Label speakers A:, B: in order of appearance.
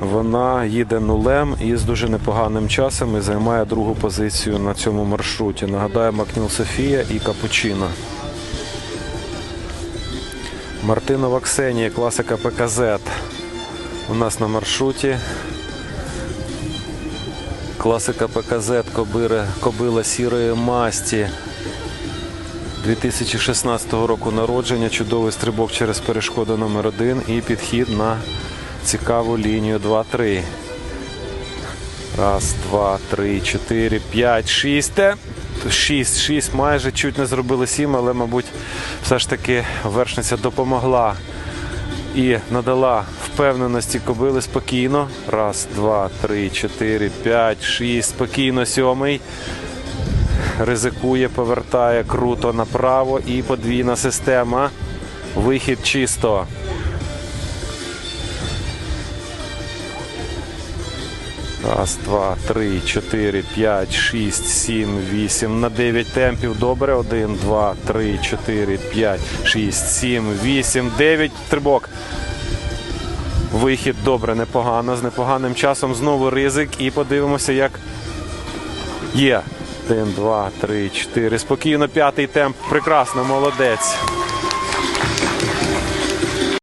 A: Вона їде нулем і з дуже непоганим часом і займає другу позицію на цьому маршруті. Нагадаю, Макніл Софія і Капучино. Мартинова Ксенія, класика ПКЗ. У нас на маршруті. Класика ПКЗ Кобири, кобила сірої масті. 2016 року народження, чудовий стрибок через перешкоду номер 1 і підхід на цікаву лінію 2-3. Раз, два, три, чотири, п'ять, шість. Шість, шість, майже чуть не зробили сім, але, мабуть, все ж таки вершниця допомогла і надала впевненості кобили спокійно. Раз, два, три, чотири, п'ять, шість. Спокійно сьомий. Ризикує, повертає круто направо і подвійна система. Вихід чисто. Раз, два, три, чотири, п'ять, шість, сім, вісім. На дев'ять темпів. Добре. Один, два, три, чотири, п'ять, шість, сім, вісім, дев'ять. Трибок. Вихід добре, непогано. З непоганим часом знову ризик. І подивимося, як є. Один, два, три, чотири. Спокійно, п'ятий темп. Прекрасно, молодець.